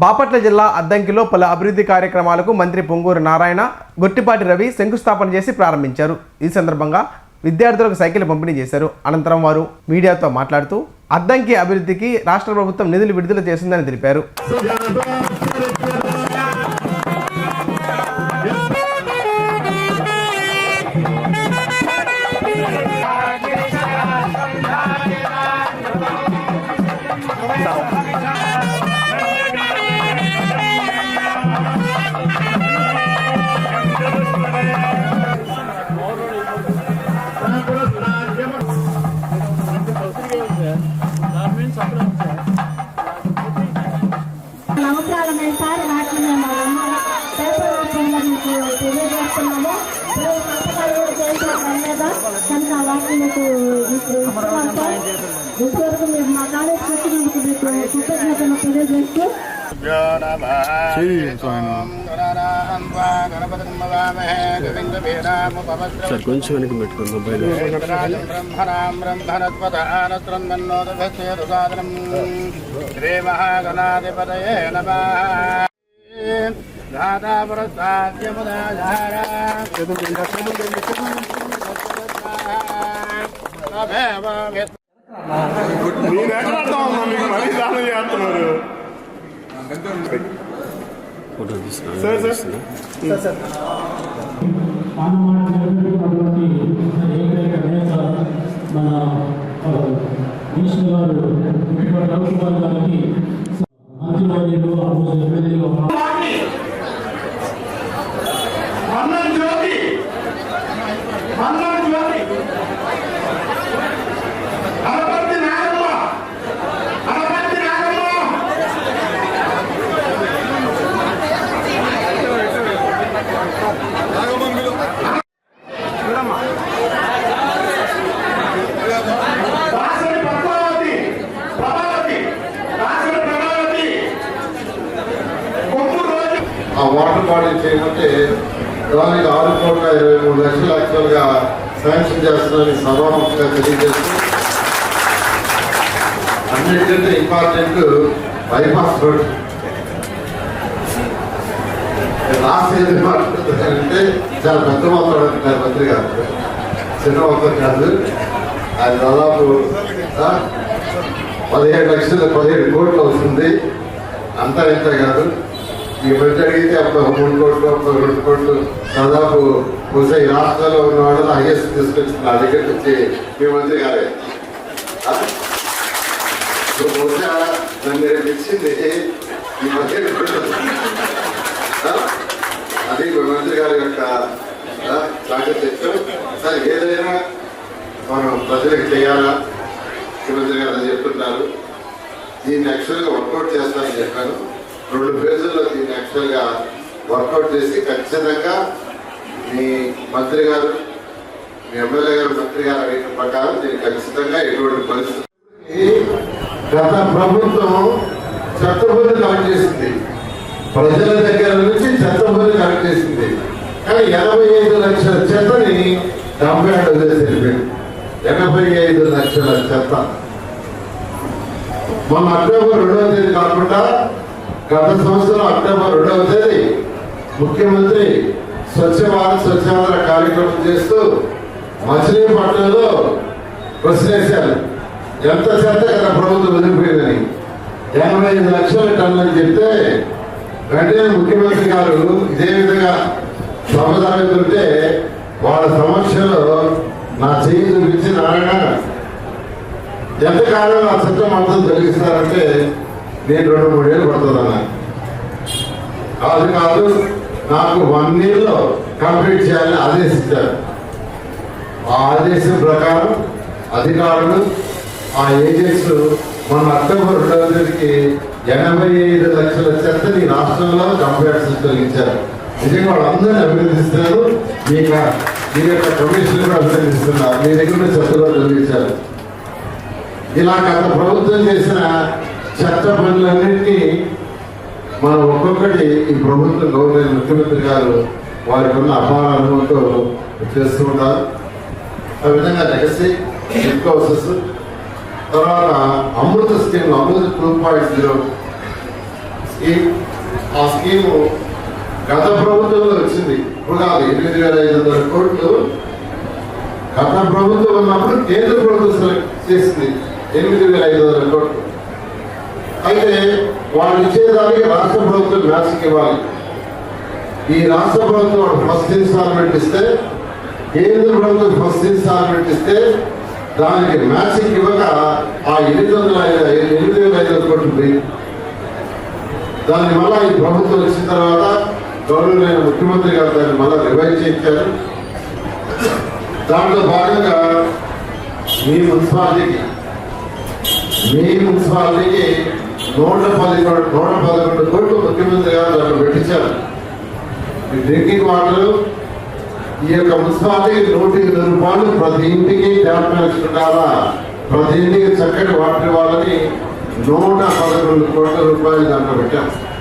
బాపట్ల జిల్లా అద్దంకిలో పలు అభివృద్ధి కార్యక్రమాలకు మంత్రి పొంగూరు నారాయణ గొట్టిపాటి రవి శంకుస్థాపన చేసి ప్రారంభించారు. ఈ సందర్భంగా విద్యార్థులకు సైకిల్ పంపిణీ చేశారు. అనంతరం వారు మీడియాతో మాట్లాడుతూ అద్దంకి అభివృద్ధికి రాష్ట్ర ప్రభుత్వం నిధులు విడుదల చేసిందని తెలిపారు. నవగ్రహాలు ఈసారి వాటిని మేము పేపర్ రూపంలో మీకు తెలియజేస్తున్నాము. మీద కనుక వాటిని మీకు ఇప్పుడు ఇస్తున్నాం సార్ ఇంతవరకు మీరు మా కాలేజ్ వచ్చినందుకు మీకు కృతజ్ఞతలు తెలియజేస్తూ సార్ కొంచెం వెనక్కి పెట్టుకోండి మొబైల్. నేను ఎక్కడ మీకు మరీ దానం చేస్తున్నారు. ఫోటో మన ఈశ్వర్ గారు గారికి మంత్రివర్యులు ఎమ్మెల్యేగా వాటర్ బాడీ చేయమంటే దానికి ఆరు కోట్ల ఇరవై మూడు లక్షలు యాక్చువల్గా శాంక్షన్ చేస్తున్నారని సభాముఖంగా తెలియజేస్తూ అన్నిటికంటే ఇంపార్టెంట్ బైపాస్ రోడ్. లాస్ట్ ఏది మాట్లాడుతున్నారంటే చాలా పెద్ద మొత్తం అంటున్నారు మంత్రి గారు. చిన్న మొత్తం కాదు. అది దాదాపు పదిహేడు లక్షలు పదిహేడు కోట్లు అవుతుంది అంతా ఇంత కాదు. ఈ మధ్య అడిగితే అప్పుడు మూడు కోట్లు అప్పుడు రెండు కోట్లు దాదాపు బహుశా ఈ రాష్ట్రాల్లో ఉన్న వాళ్ళు హైయెస్ట్ తీసుకొచ్చింది నా దగ్గర నుంచి మీ మంత్రి గారే. బహుశా నన్ను ఇచ్చింది ఈ మధ్య అది మీ మంత్రి గారి యొక్క చాకచక్యం సార్ ఏదైనా మనం ప్రజలకు చేయాలా? ముఖ్యమంత్రి గారు అది చెప్తున్నారు. దీన్ని యాక్చువల్గా వర్కౌట్ చేస్తానని చెప్పాను. రెండు ఫేజుల్లో దీన్ని యాక్చువల్గా వర్కౌట్ చేసి ఖచ్చితంగా మీ మంత్రి గారు మీ ఎమ్మెల్యే గారు మంత్రి గారు అడిగిన ప్రకారం దీన్ని ఖచ్చితంగా ఎటువంటి పరిస్థితి గత ప్రభుత్వం చెత్తబుద్ధి కలెక్ట్ చేసింది. ప్రజల దగ్గర నుంచి చెత్తబుద్ధి కలెక్ట్ చేసింది. కానీ ఎనభై ఐదు లక్షల చెత్తని డెబ్బై ఏడు వదిలేసి ఎనభై ఐదు లక్షల చెత్త. మొన్న అక్టోబర్ రెండవ తేదీ కాకుండా గత సంవత్సరం అక్టోబర్ రెండవ తేదీ ముఖ్యమంత్రి స్వచ్ఛ భారత్ స్వచ్ఛాంధ్ర కార్యక్రమం చేస్తూ మచిలీపట్నంలో ప్రశ్నేశారు. ఎంత చెత్త గత ప్రభుత్వం వదిలిపోయిందని? ఎనభై ఐదు లక్షల టన్నులని చెప్తే వెంటనే ముఖ్యమంత్రి గారు ఇదే విధంగా సమాధానం వాళ్ళ సమక్షంలో నా చేయి చూపించి నారాయణ ఎంతకాలం ఆ చట్టం అర్థం తొలగిస్తారంటే నేను రెండు మూడేళ్ళు పడుతుందన్నా. కాదు కాదు నాకు వన్ ఇయర్లో కంప్లీట్ చేయాలని ఆదేశించారు. ఆ ఆదేశం ప్రకారం అధికారులు ఆ ఏజెంట్స్ మన అక్టోబర్ రెండవ తేదీకి ఎనభై ఐదు లక్షల చెత్తని రాష్ట్రంలో కంప్యూటర్స్ తొలగించారు నిజంగా వాళ్ళందరినీ అభినందిస్తున్నారు. మీ మీ యొక్క కమిషన్ కూడా అభినందిస్తున్నారు. మీ దగ్గర చెత్తలో తొలగించారు ఇలా గత ప్రభుత్వం చేసిన చెత్త పనులన్నింటినీ మనం ఒక్కొక్కటి ఈ ప్రభుత్వం గవర్నమెంట్ ముఖ్యమంత్రి గారు వారికి ఉన్న అపార అనుభవంతో చేస్తూ ఉంటారు. ఆ విధంగా లెగసీ తర్వాత Amrut scheme Amrut two point zero scheme ఆ స్కీము గత ప్రభుత్వంలో వచ్చింది. ఇప్పుడు కాదు ఎనిమిది వేల ఐదు వందల కోట్లు గత ప్రభుత్వం ఉన్నప్పుడు కేంద్ర ప్రభుత్వం సెలెక్ట్ చేసింది. ఎనిమిది వేల ఐదు వందల కోట్లు. అయితే వాళ్ళు ఇచ్చేదానికి రాష్ట్ర ప్రభుత్వం మ్యాచింగ్ ఇవ్వాలి. ఈ రాష్ట్ర ప్రభుత్వం ఫస్ట్ ఇన్స్టాల్మెంట్ ఇస్తే కేంద్ర ప్రభుత్వం ఫస్ట్ ఇన్స్టాల్మెంట్ ఇస్తే దానికి మ్యాచ్కి ఇవ్వక ఆ ఎనిమిది వందల ఐదు ఎనిమిది వేల ఐదు వందల కోట్లు దాని దాన్ని మళ్ళా ఈ ప్రభుత్వం వచ్చిన తర్వాత గౌరవనీయ ముఖ్యమంత్రి గారు దాన్ని మళ్ళా రివైజ్ చేయించారు. దాంట్లో భాగంగా మీ మున్సిపాలిటీకి మీ మున్సిపాలిటీకి నూట పది నూట పదకొండు కోట్లు ముఖ్యమంత్రి గారు దాంట్లో పెట్టించారు. ఈ డ్రింకింగ్ వాటర్ ఈ యొక్క మున్సిపాలిటీ నూటి నూరు రూపాయలు ప్రతి ఇంటికి ట్యాప్ కనెక్షన్ ప్రతి ఇంటికి చక్కటి వాటర్ ఇవ్వాలని నూట పదకొండు కోట్ల రూపాయలు దాంట్లో పెట్టాం